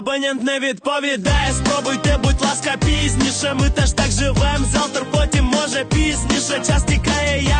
Абонент не відповідає, спробуйте, будь ласка, пізніше. Ми теж так живем, завтра потім може пізніше. Час тікає, як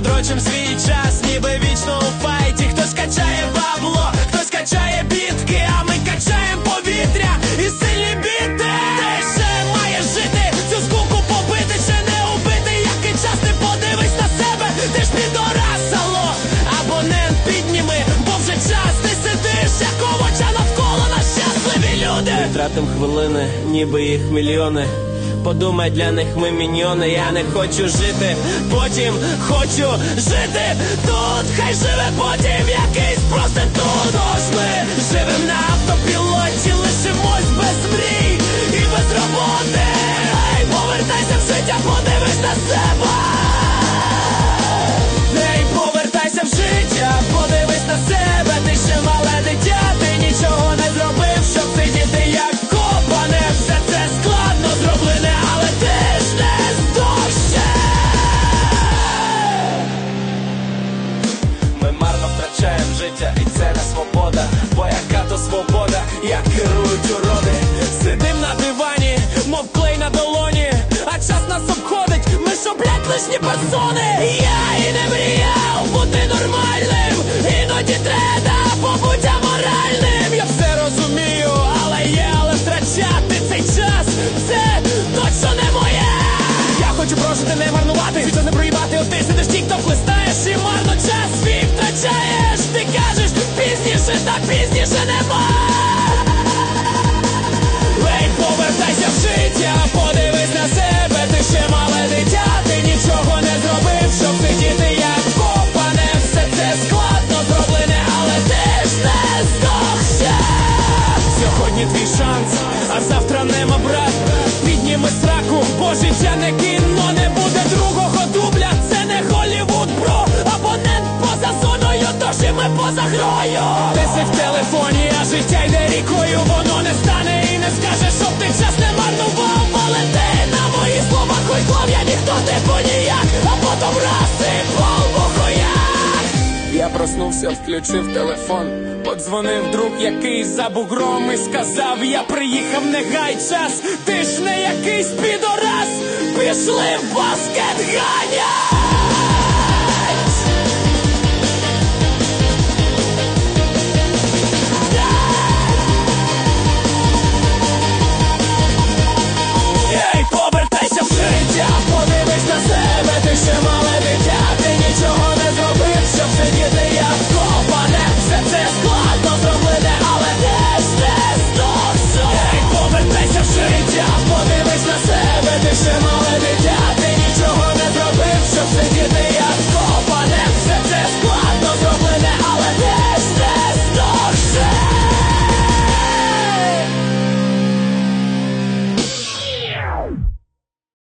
дрочим свій час, ніби вічно у файті. Хтось качає бабло, хтось качає бітки, а ми качаємо повітря і сильні біти. Ти ще маєш жити, цю скуку побити, ще не убити. Який час ти подивись на себе, ти ж підорас, алло Абонент підніми, бо вже час ти сидиш, як овоча навколо щасливі люди. Тратим хвилини, ніби їх мільйони. Подумай, для них ми міньйони, я не хочу жити, потім хочу жити тут, хай живе потім якийсь проститут життя, і це не свобода. Бо яка то свобода, як керують уроди. Сидим на дивані, мов клей на долоні, а час нас обходить, ми що, блядь, лишні персони. Я і не мріяв бути нормальним. Іноді треба побуття моральним. Пізніше нема. Ей, повертайся в життя, поза грою. Ти в телефоні, а життя йде рікою, воно не стане і не скаже, щоб ти час не марнував. Але ти на мої слова, хоч я ніхто типу ніяк, а потім раз і полбохояк. Я проснувся, включив телефон. Подзвонив друг, який за бугром і сказав, я приїхав, не гай час, ти ж не якийсь підорас, пішли в баскет ганя.